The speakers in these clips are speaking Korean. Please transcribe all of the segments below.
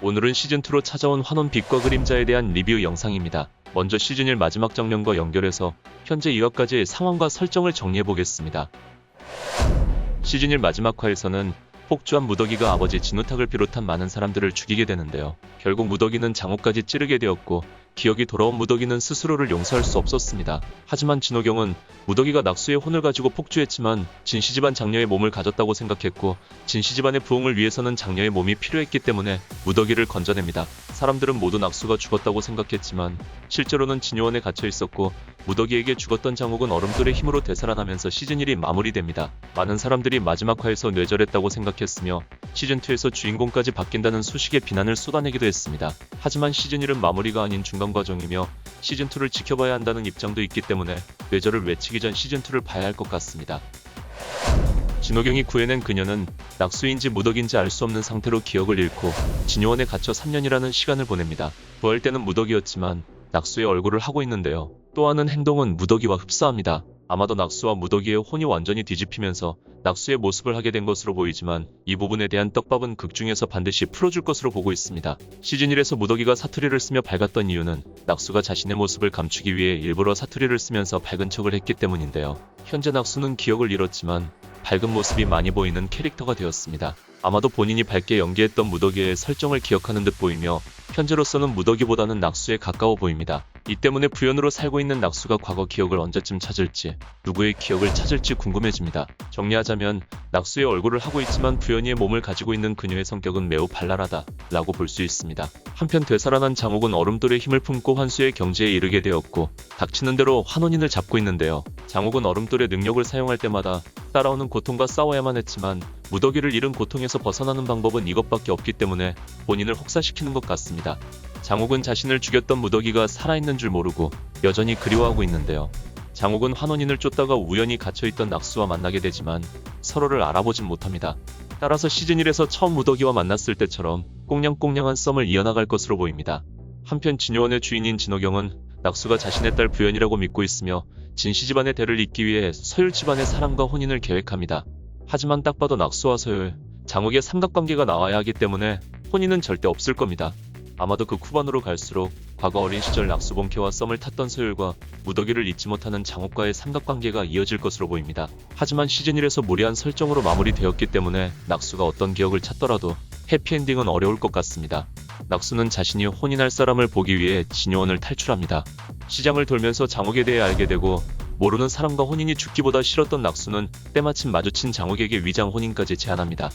오늘은 시즌2로 찾아온 환원 빛과 그림자에 대한 리뷰 영상입니다. 먼저 시즌1 마지막 장면과 연결해서 현재 이화까지의 상황과 설정을 정리해보겠습니다. 시즌1 마지막 화에서는 폭주한 무더기가 아버지 진우탁을 비롯한 많은 사람들을 죽이게 되는데요. 결국 무더기는 장호까지 찌르게 되었고 기억이 돌아온 무더기는 스스로를 용서할 수 없었습니다. 하지만 진호경은 무더기가 낙수의 혼을 가지고 폭주했지만 진씨 집안 장녀의 몸을 가졌다고 생각했고 진씨 집안의 부흥을 위해서는 장녀의 몸이 필요했기 때문에 무더기를 건져냅니다. 사람들은 모두 낙수가 죽었다고 생각했지만 실제로는 진요원에 갇혀 있었고 무더기에게 죽었던 장옥은 얼음돌의 힘으로 되살아나면서 시즌1이 마무리됩니다. 많은 사람들이 마지막 화에서 뇌절했다고 생각했으며 시즌2에서 주인공까지 바뀐다는 수식의 비난을 쏟아내기도 했습니다. 하지만 시즌1은 마무리가 아닌 중간 과정이며 시즌2를 지켜봐야 한다는 입장도 있기 때문에 뇌절을 외치기 전 시즌2를 봐야 할 것 같습니다. 진호경이 구해낸 그녀는 낙수인지 무덕인지 알 수 없는 상태로 기억을 잃고 진요원에 갇혀 3년이라는 시간을 보냅니다. 부활 때는 무덕이었지만 낙수의 얼굴을 하고 있는데요. 또 하는 행동은 무덕이와 흡사합니다. 아마도 낙수와 무덕이의 혼이 완전히 뒤집히면서 낙수의 모습을 하게 된 것으로 보이지만 이 부분에 대한 떡밥은 극중에서 반드시 풀어줄 것으로 보고 있습니다. 시즌 1에서 무덕이가 사투리를 쓰며 밝았던 이유는 낙수가 자신의 모습을 감추기 위해 일부러 사투리를 쓰면서 밝은 척을 했기 때문인데요. 현재 낙수는 기억을 잃었지만 밝은 모습이 많이 보이는 캐릭터가 되었습니다. 아마도 본인이 밝게 연기했던 무더기의 설정을 기억하는 듯 보이며 현재로서는 무더기보다는 낙수에 가까워 보입니다. 이 때문에 부연으로 살고 있는 낙수가 과거 기억을 언제쯤 찾을지 누구의 기억을 찾을지 궁금해집니다. 정리하자면 낙수의 얼굴을 하고 있지만 부연이의 몸을 가지고 있는 그녀의 성격은 매우 발랄하다 라고 볼 수 있습니다. 한편 되살아난 장옥은 얼음돌의 힘을 품고 환수의 경지에 이르게 되었고 닥치는 대로 환원인을 잡고 있는데요. 장옥은 얼음돌의 능력을 사용할 때마다 따라오는 고통과 싸워야만 했지만 무더기를 잃은 고통에서 벗어나는 방법은 이것밖에 없기 때문에 본인을 혹사시키는 것 같습니다. 장옥은 자신을 죽였던 무더기가 살아있는 줄 모르고 여전히 그리워하고 있는데요. 장옥은 환원인을 쫓다가 우연히 갇혀있던 낙수와 만나게 되지만 서로를 알아보진 못합니다. 따라서 시즌1에서 처음 무더기와 만났을 때처럼 꽁냥꽁냥한 썸을 이어나갈 것으로 보입니다. 한편 진요원의 주인인 진호경은 낙수가 자신의 딸 부연이라고 믿고 있으며 진씨 집안의 대를 잇기 위해 서율 집안의 사랑과 혼인을 계획합니다. 하지만 딱 봐도 낙수와 서율, 장욱의 삼각관계가 나와야 하기 때문에 혼인은 절대 없을 겁니다. 아마도 그 쿠반으로 갈수록 과거 어린 시절 낙수본캐와 썸을 탔던 서율과 무더기를 잊지 못하는 장욱과의 삼각관계가 이어질 것으로 보입니다. 하지만 시즌1에서 무리한 설정으로 마무리되었기 때문에 낙수가 어떤 기억을 찾더라도 해피엔딩은 어려울 것 같습니다. 낙수는 자신이 혼인할 사람을 보기 위해 진요원을 탈출합니다. 시장을 돌면서 장욱에 대해 알게 되고 모르는 사람과 혼인이 죽기보다 싫었던 낙수는 때마침 마주친 장욱에게 위장 혼인까지 제안합니다.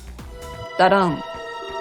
나랑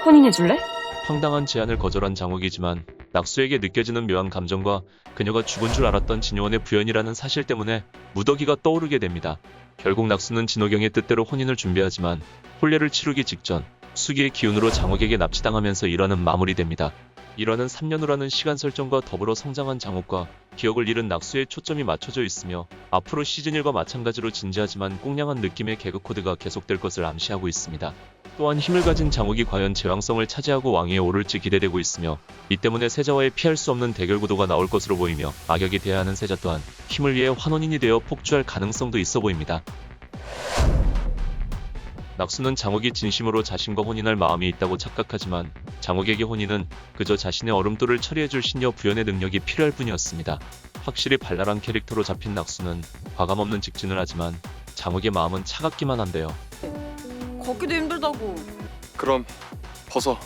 혼인해줄래? 황당한 제안을 거절한 장욱이지만 낙수에게 느껴지는 묘한 감정과 그녀가 죽은 줄 알았던 진요원의 부연이라는 사실 때문에 무더기가 떠오르게 됩니다. 결국 낙수는 진호경의 뜻대로 혼인을 준비하지만 혼례를 치르기 직전 수기의 기운으로 장욱에게 납치당하면서 일화는 마무리됩니다. 일화는 3년 후라는 시간 설정과 더불어 성장한 장욱과 기억을 잃은 낙수에 초점이 맞춰져 있으며 앞으로 시즌1과 마찬가지로 진지하지만 꽁냥한 느낌의 개그 코드가 계속될 것을 암시하고 있습니다. 또한 힘을 가진 장욱이 과연 제왕성을 차지하고 왕위에 오를지 기대되고 있으며 이 때문에 세자와의 피할 수 없는 대결 구도가 나올 것으로 보이며 악역이 돼야 하는 세자 또한 힘을 위해 환원인이 되어 폭주할 가능성도 있어 보입니다. 낙수는 장욱이 진심으로 자신과 혼인할 마음이 있다고 착각하지만 장욱에게 혼인은 그저 자신의 얼음돌을 처리해줄 신녀 부연의 능력이 필요할 뿐이었습니다. 확실히 발랄한 캐릭터로 잡힌 낙수는 과감없는 직진을 하지만 장욱의 마음은 차갑기만 한데요. 걷기도 힘들다고 그럼 벗어.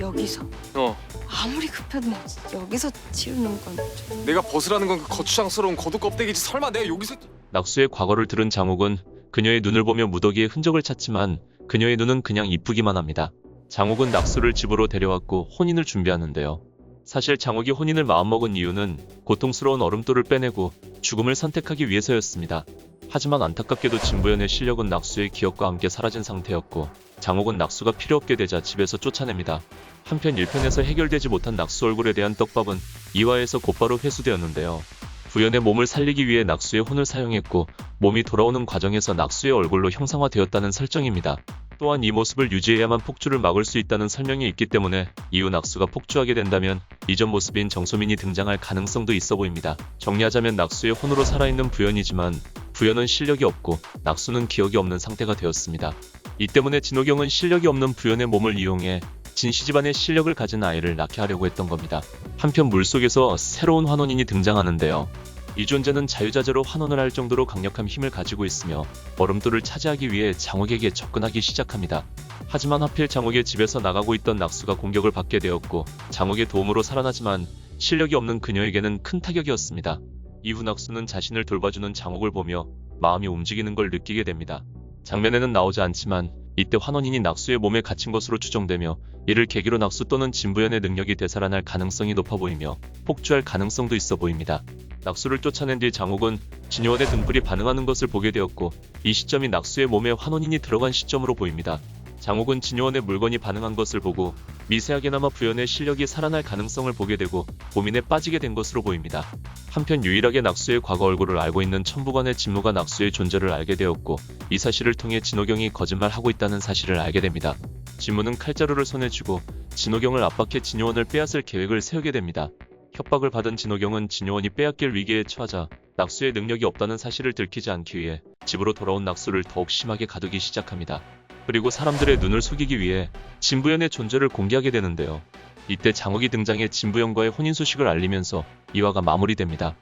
여기서 어. 아무리 급해도 여기서 치우는 건 좀... 내가 벗으라는 건 그 거추장스러운 거두 껍데기지. 설마 내가 여기서 낙수의 과거를 들은 장욱은 그녀의 눈을 보며 무더기의 흔적을 찾지만 그녀의 눈은 그냥 이쁘기만 합니다. 장욱은 낙수를 집으로 데려왔고 혼인을 준비하는데요. 사실 장욱이 혼인을 마음먹은 이유는 고통스러운 얼음돌을 빼내고 죽음을 선택하기 위해서였습니다. 하지만 안타깝게도 진부연의 실력은 낙수의 기억과 함께 사라진 상태였고 장욱은 낙수가 필요 없게 되자 집에서 쫓아냅니다. 한편 1편에서 해결되지 못한 낙수 얼굴에 대한 떡밥은 2화에서 곧바로 회수되었는데요. 부연의 몸을 살리기 위해 낙수의 혼을 사용했고 몸이 돌아오는 과정에서 낙수의 얼굴로 형상화되었다는 설정입니다. 또한 이 모습을 유지해야만 폭주를 막을 수 있다는 설명이 있기 때문에 이후 낙수가 폭주하게 된다면 이전 모습인 정소민이 등장할 가능성도 있어 보입니다. 정리하자면 낙수의 혼으로 살아있는 부연이지만 부연은 실력이 없고 낙수는 기억이 없는 상태가 되었습니다. 이 때문에 진호경은 실력이 없는 부연의 몸을 이용해 진씨 집안의 실력을 가진 아이를 낳게 하려고 했던 겁니다. 한편 물속에서 새로운 환원인이 등장하는데요. 이 존재는 자유자재로 환원을 할 정도로 강력한 힘을 가지고 있으며 얼음돌을 차지하기 위해 장옥에게 접근하기 시작합니다. 하지만 하필 장옥의 집에서 나가고 있던 낙수가 공격을 받게 되었고 장옥의 도움으로 살아나지만 실력이 없는 그녀에게는 큰 타격이었습니다. 이후 낙수는 자신을 돌봐주는 장옥을 보며 마음이 움직이는 걸 느끼게 됩니다. 장면에는 나오지 않지만 이때 환원인이 낙수의 몸에 갇힌 것으로 추정되며 이를 계기로 낙수 또는 진부연의 능력이 되살아날 가능성이 높아 보이며 폭주할 가능성도 있어 보입니다. 낙수를 쫓아낸 뒤 장옥은 진요원의 등불이 반응하는 것을 보게 되었고 이 시점이 낙수의 몸에 환원인이 들어간 시점으로 보입니다. 장옥은 진요원의 물건이 반응한 것을 보고 미세하게나마 부연의 실력이 살아날 가능성을 보게 되고 고민에 빠지게 된 것으로 보입니다. 한편 유일하게 낙수의 과거 얼굴을 알고 있는 천부관의 진무가 낙수의 존재를 알게 되었고 이 사실을 통해 진호경이 거짓말하고 있다는 사실을 알게 됩니다. 진무는 칼자루를 손에 쥐고 진호경을 압박해 진요원을 빼앗을 계획을 세우게 됩니다. 협박을 받은 진호경은 진요원이 빼앗길 위기에 처하자 낙수의 능력이 없다는 사실을 들키지 않기 위해 집으로 돌아온 낙수를 더욱 심하게 가두기 시작합니다. 그리고 사람들의 눈을 속이기 위해 진부연의 존재를 공개하게 되는데요. 이때 장옥이 등장해 진부연과의 혼인 소식을 알리면서 이화가 마무리됩니다.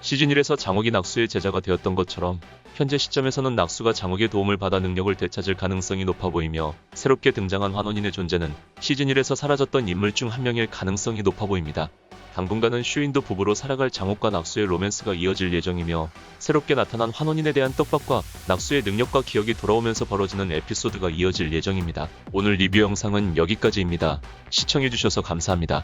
시즌 1에서 장옥이 낙수의 제자가 되었던 것처럼 현재 시점에서는 낙수가 장옥의 도움을 받아 능력을 되찾을 가능성이 높아 보이며 새롭게 등장한 환원인의 존재는 시즌 1에서 사라졌던 인물 중 한 명일 가능성이 높아 보입니다. 당분간은 슈인도 부부로 살아갈 장옥과 낙수의 로맨스가 이어질 예정이며 새롭게 나타난 환원인에 대한 떡밥과 낙수의 능력과 기억이 돌아오면서 벌어지는 에피소드가 이어질 예정입니다. 오늘 리뷰 영상은 여기까지입니다. 시청해주셔서 감사합니다.